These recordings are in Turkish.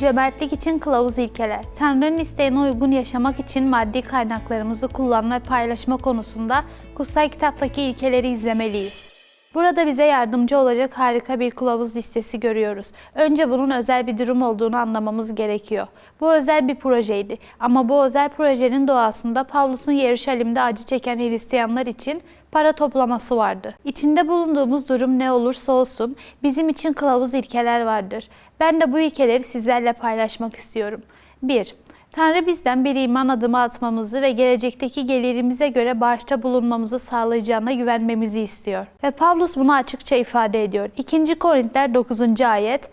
Cömertlik için kılavuz ilkeler. Tanrı'nın isteğine uygun yaşamak için maddi kaynaklarımızı kullanma ve paylaşma konusunda kutsal kitaptaki ilkeleri izlemeliyiz. Burada bize yardımcı olacak harika bir kılavuz listesi görüyoruz. Önce bunun özel bir durum olduğunu anlamamız gerekiyor. Bu özel bir projeydi ama bu özel projenin doğasında Pavlus'un Yeruşalim'de acı çeken Hristiyanlar için para toplaması vardı. İçinde bulunduğumuz durum ne olursa olsun bizim için kılavuz ilkeler vardır. Ben de bu ilkeleri sizlerle paylaşmak istiyorum. 1. Tanrı bizden bir iman adımı atmamızı ve gelecekteki gelirimize göre bağışta bulunmamızı sağlayacağına güvenmemizi istiyor. Ve Pavlus bunu açıkça ifade ediyor. 2. Korintiler 9. ayet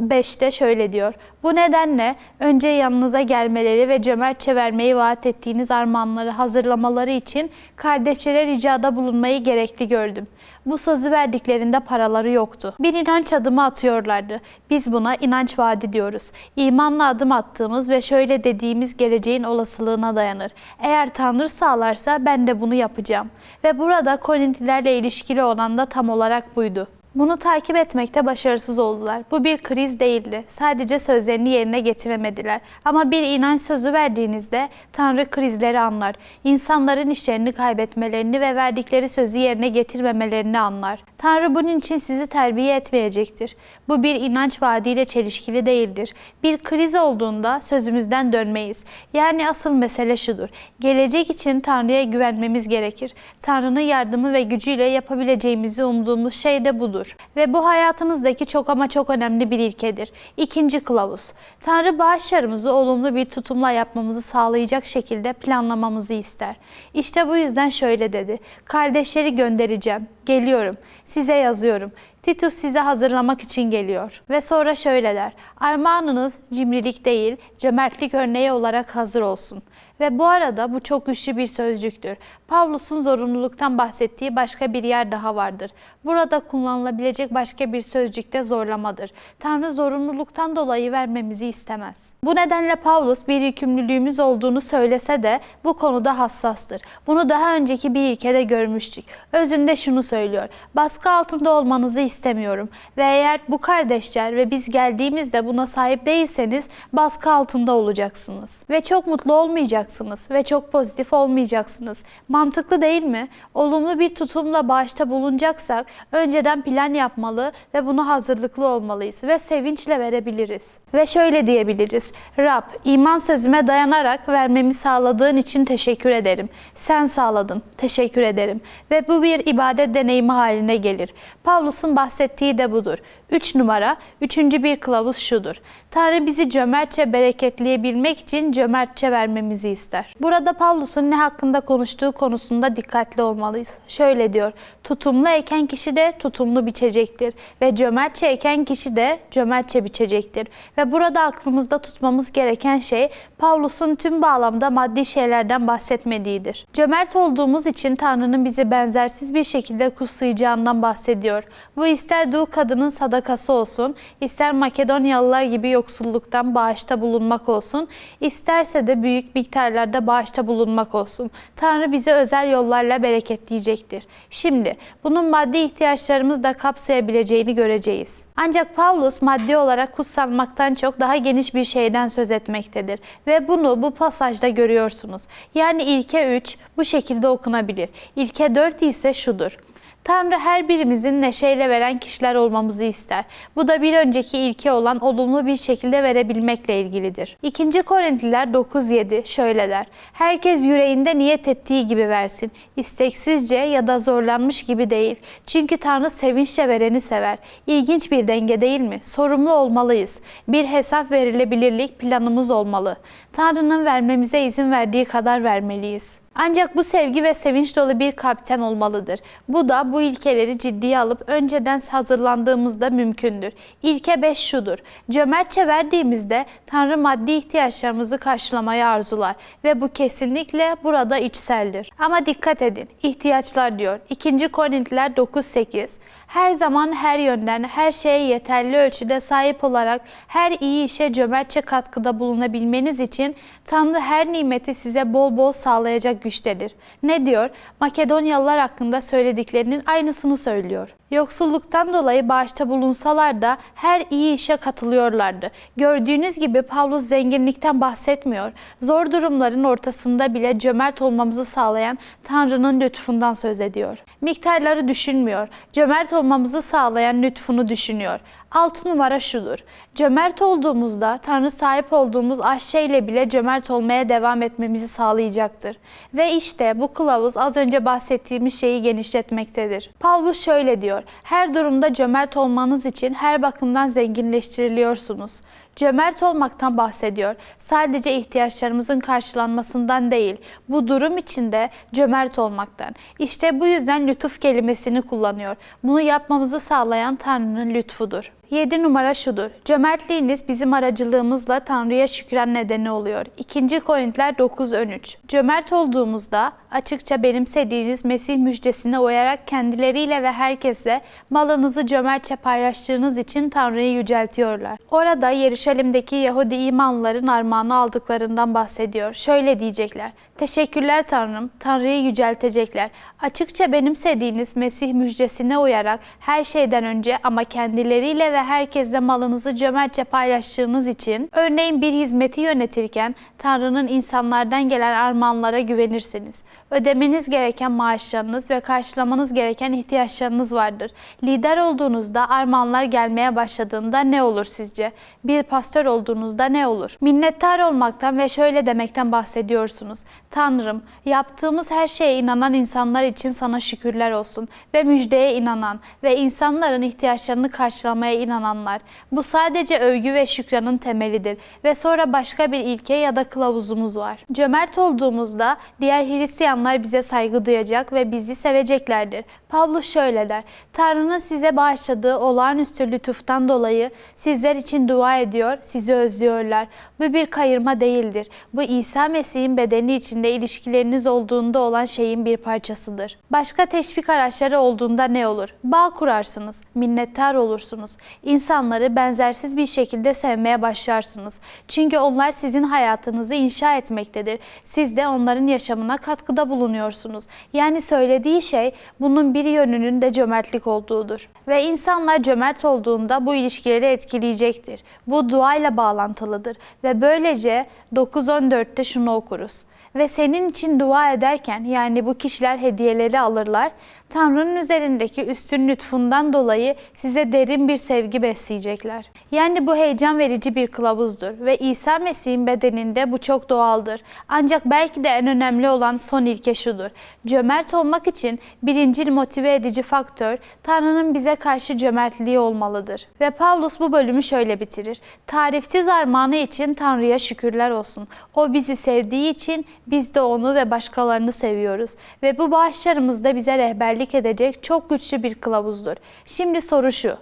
5'te şöyle diyor. Bu nedenle önce yanınıza gelmeleri ve cömertçe vermeyi vaat ettiğiniz armağanları hazırlamaları için kardeşlere ricada bulunmayı gerekli gördüm. Bu sözü verdiklerinde paraları yoktu. Bir inanç adımı atıyorlardı. Biz buna inanç vaadi diyoruz. İmanla adım attığımız ve şöyle dediğimiz geleceğin olasılığına dayanır. Eğer Tanrı sağlarsa ben de bunu yapacağım. Ve burada Korintlilerle ilişkili olan da tam olarak buydu. Bunu takip etmekte başarısız oldular. Bu bir kriz değildi. Sadece sözlerini yerine getiremediler. Ama bir inanç sözü verdiğinizde Tanrı krizleri anlar. İnsanların işlerini kaybetmelerini ve verdikleri sözü yerine getirmemelerini anlar. Tanrı bunun için sizi terbiye etmeyecektir. Bu bir inanç vaadiyle çelişkili değildir. Bir kriz olduğunda sözümüzden dönmeyiz. Yani asıl mesele şudur. Gelecek için Tanrı'ya güvenmemiz gerekir. Tanrı'nın yardımı ve gücüyle yapabileceğimizi umduğumuz şey de budur. Ve bu hayatınızdaki çok ama çok önemli bir ilkedir. İkinci kılavuz. Tanrı bağışlarımızı olumlu bir tutumla yapmamızı sağlayacak şekilde planlamamızı ister. İşte bu yüzden şöyle dedi. Kardeşleri göndereceğim. Geliyorum. Size yazıyorum. Titus size hazırlamak için geliyor. Ve sonra şöyle der. Armağanınız cimrilik değil, cömertlik örneği olarak hazır olsun. Ve bu arada bu çok güçlü bir sözcüktür. Pavlus'un zorunluluktan bahsettiği başka bir yer daha vardır. Burada kullanılabilecek başka bir sözcük de zorlamadır. Tanrı zorunluluktan dolayı vermemizi istemez. Bu nedenle Pavlus bir yükümlülüğümüz olduğunu söylese de bu konuda hassastır. Bunu daha önceki bir ilkede görmüştük. Özünde şunu söylüyor. Baskı altında olmanızı istemiyorum. Ve eğer bu kardeşler ve biz geldiğimizde buna sahip değilseniz baskı altında olacaksınız. Ve çok mutlu olmayacaksınız. Ve çok pozitif olmayacaksınız. Mantıklı değil mi? Olumlu bir tutumla bağışta bulunacaksak önceden plan yapmalı ve buna hazırlıklı olmalıyız ve sevinçle verebiliriz. Ve şöyle diyebiliriz. Rab, iman sözüme dayanarak vermemi sağladığın için teşekkür ederim. Sen sağladın. Teşekkür ederim. Ve bu bir ibadet deneyimi haline gelir. Pavlus'un bahsettiği de budur. Üç numara, üçüncü bir kılavuz şudur. Tanrı bizi cömertçe bereketleyebilmek için cömertçe vermemizi ister. Burada Pavlus'un ne hakkında konuştuğu konusunda dikkatli olmalıyız. Şöyle diyor, tutumlu eken kişi de tutumlu biçecektir ve cömertçe eken kişi de cömertçe biçecektir. Ve burada aklımızda tutmamız gereken şey Pavlus'un tüm bağlamda maddi şeylerden bahsetmediğidir. Cömert olduğumuz için Tanrı'nın bizi benzersiz bir şekilde kutsayacağından bahsediyor. Bu ister dul kadının sadakası olsun, ister Makedonyalılar gibi yoksulluktan bağışta bulunmak olsun, isterse de büyük miktarlarda bağışta bulunmak olsun. Tanrı bizi özel yollarla bereketleyecektir. Şimdi bunun maddi ihtiyaçlarımızı da kapsayabileceğini göreceğiz. Ancak Paulus maddi olarak kutsanmaktan çok daha geniş bir şeyden söz etmektedir. Ve bunu bu pasajda görüyorsunuz. Yani ilke 3 bu şekilde okunabilir. İlke 4 ise şudur. Tanrı her birimizin neşeyle veren kişiler olmamızı ister. Bu da bir önceki ilke olan olumlu bir şekilde verebilmekle ilgilidir. 2. Korintliler 9.7 şöyle der. Herkes yüreğinde niyet ettiği gibi versin. İsteksizce ya da zorlanmış gibi değil. Çünkü Tanrı sevinçle vereni sever. İlginç bir denge değil mi? Sorumlu olmalıyız. Bir hesap verilebilirlik planımız olmalı. Tanrı'nın vermemize izin verdiği kadar vermeliyiz. Ancak bu sevgi ve sevinç dolu bir kalpten olmalıdır. Bu da bu ilkeleri ciddiye alıp önceden hazırlandığımızda mümkündür. İlke 5 şudur. Cömertçe verdiğimizde Tanrı maddi ihtiyaçlarımızı karşılamayı arzular ve bu kesinlikle burada içseldir. Ama dikkat edin, ihtiyaçlar diyor. 2. Korintliler 9.8 Her zaman her yönden her şeye yeterli ölçüde sahip olarak her iyi işe cömertçe katkıda bulunabilmeniz için Tanrı her nimeti size bol bol sağlayacak güçtedir. Ne diyor? Makedonyalılar hakkında söylediklerinin aynısını söylüyor. Yoksulluktan dolayı bağışta bulunsalar da her iyi işe katılıyorlardı. Gördüğünüz gibi Pavlus zenginlikten bahsetmiyor. Zor durumların ortasında bile cömert olmamızı sağlayan Tanrı'nın lütfundan söz ediyor. Miktarları düşünmüyor. Cömert olmamızı sağlayan lütfunu düşünüyor. Altı numara şudur. Cömert olduğumuzda Tanrı sahip olduğumuz az şeyle bile cömert olmaya devam etmemizi sağlayacaktır. Ve işte bu kılavuz az önce bahsettiğimiz şeyi genişletmektedir. Pavlus şöyle diyor. Her durumda cömert olmanız için her bakımdan zenginleştiriliyorsunuz. Cömert olmaktan bahsediyor. Sadece ihtiyaçlarımızın karşılanmasından değil, bu durum içinde cömert olmaktan. İşte bu yüzden lütuf kelimesini kullanıyor. Bunu yapmamızı sağlayan Tanrı'nın lütfudur. 7 numara şudur. Cömertliğiniz bizim aracılığımızla Tanrı'ya şükran nedeni oluyor. 2. Korintiler 9.13 Cömert olduğumuzda açıkça benimsediğiniz Mesih müjdesine uyarak kendileriyle ve herkesle malınızı cömertçe paylaştığınız için Tanrı'yı yüceltiyorlar. Orada Yeruşalim'deki Yahudi imanların armağanı aldıklarından bahsediyor. Şöyle diyecekler. Teşekkürler Tanrım, Tanrı'yı yüceltecekler. Açıkça benimsediğiniz Mesih müjdesine uyarak her şeyden önce ama kendileriyle ve herkesle malınızı cömertçe paylaştığınız için, örneğin bir hizmeti yönetirken Tanrı'nın insanlardan gelen armağanlara güvenirsiniz. Ödemeniz gereken maaşlarınız ve karşılamanız gereken ihtiyaçlarınız vardır. Lider olduğunuzda armağanlar gelmeye başladığında ne olur sizce? Bir pastör olduğunuzda ne olur? Minnettar olmaktan ve şöyle demekten bahsediyorsunuz. Tanrım, yaptığımız her şeye inanan insanlar için sana şükürler olsun ve müjdeye inanan ve insanların ihtiyaçlarını karşılamaya inananlar. Bu sadece övgü ve şükranın temelidir ve sonra başka bir ilke ya da kılavuzumuz var. Cömert olduğumuzda diğer Hristiyanlar bize saygı duyacak ve bizi seveceklerdir. Pavlus şöyle der, Tanrı'nın size bağışladığı olağanüstü lütuftan dolayı sizler için dua ediyor, sizi özlüyorlar. Bu bir kayırma değildir. Bu İsa Mesih'in bedeni içinde ilişkileriniz olduğunda olan şeyin bir parçasıdır. Başka teşvik araçları olduğunda ne olur? Bağ kurarsınız, minnettar olursunuz. İnsanları benzersiz bir şekilde sevmeye başlarsınız. Çünkü onlar sizin hayatınızı inşa etmektedir. Siz de onların yaşamına katkıda bulunuyorsunuz. Yani söylediği şey bunun bir yönünün de cömertlik olduğudur. Ve insanlar cömert olduğunda bu ilişkileri etkileyecektir. Bu duayla bağlantılıdır ve böylece 9.14'te şunu okuruz. Ve senin için dua ederken yani bu kişiler hediyeleri alırlar. Tanrı'nın üzerindeki üstün lütfundan dolayı size derin bir sevgi besleyecekler. Yani bu heyecan verici bir kılavuzdur ve İsa Mesih'in bedeninde bu çok doğaldır. Ancak belki de en önemli olan son ilke şudur. Cömert olmak için birincil motive edici faktör Tanrı'nın bize karşı cömertliği olmalıdır. Ve Pavlus bu bölümü şöyle bitirir. Tarifsiz armağanı için Tanrı'ya şükürler olsun. O bizi sevdiği için biz de onu ve başkalarını seviyoruz. Ve bu bağışlarımız da bize rehberlik edecek çok güçlü bir kılavuzdur. Şimdi soru şu.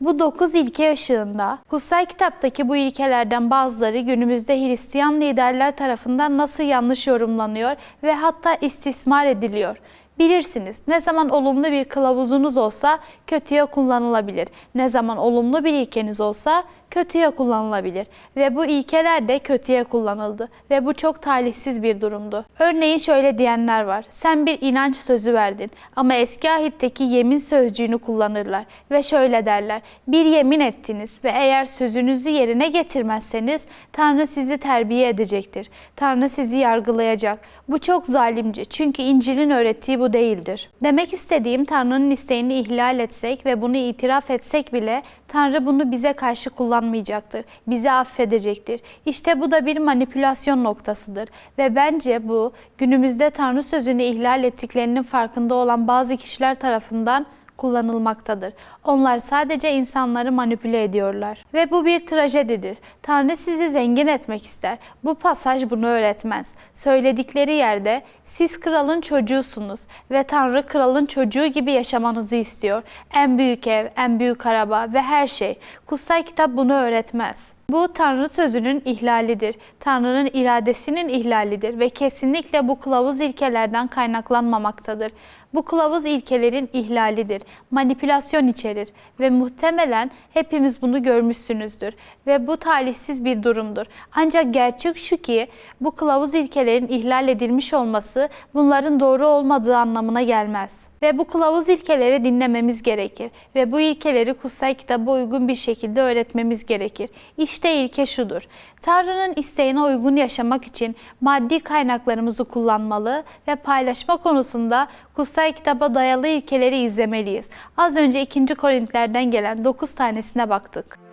Bu dokuz ilke ışığında kutsal kitaptaki bu ilkelerden bazıları günümüzde Hristiyan liderler tarafından nasıl yanlış yorumlanıyor ve hatta istismar ediliyor? Bilirsiniz ne zaman olumlu bir kılavuzunuz olsa kötüye kullanılabilir. Ne zaman olumlu bir ilkeniz olsa kötüye kullanılabilir ve bu ilkeler de kötüye kullanıldı ve bu çok talihsiz bir durumdu. Örneğin şöyle diyenler var. Sen bir inanç sözü verdin ama eski ahitteki yemin sözcüğünü kullanırlar ve şöyle derler. Bir yemin ettiniz ve eğer sözünüzü yerine getirmezseniz Tanrı sizi terbiye edecektir. Tanrı sizi yargılayacak. Bu çok zalimce çünkü İncil'in öğrettiği bu değildir. Demek istediğim Tanrı'nın isteğini ihlal etsek ve bunu itiraf etsek bile Tanrı bunu bize karşı kullanmayacaktır. Bizi affedecektir. İşte bu da bir manipülasyon noktasıdır. Ve bence bu günümüzde Tanrı sözünü ihlal ettiklerinin farkında olan bazı kişiler tarafından kullanılmaktadır. Onlar sadece insanları manipüle ediyorlar. Ve bu bir trajedidir. Tanrı sizi zengin etmek ister. Bu pasaj bunu öğretmez. Söyledikleri yerde siz kralın çocuğusunuz ve Tanrı kralın çocuğu gibi yaşamanızı istiyor. En büyük ev, en büyük araba ve her şey. Kutsal kitap bunu öğretmez. Bu Tanrı sözünün ihlalidir. Tanrı'nın iradesinin ihlalidir ve kesinlikle bu kılavuz ilkelerden kaynaklanmamaktadır. Bu kılavuz ilkelerin ihlalidir, manipülasyon içerir ve muhtemelen hepimiz bunu görmüşsünüzdür ve bu talihsiz bir durumdur. Ancak gerçek şu ki bu kılavuz ilkelerin ihlal edilmiş olması bunların doğru olmadığı anlamına gelmez. Ve bu kılavuz ilkeleri dinlememiz gerekir ve bu ilkeleri kutsal kitaba uygun bir şekilde öğretmemiz gerekir. İşte ilke şudur. Tanrı'nın isteğine uygun yaşamak için maddi kaynaklarımızı kullanmalı ve paylaşma konusunda kutsal kitaba dayalı ilkeleri izlemeliyiz. Az önce 2. Korintlerden gelen 9 tanesine baktık.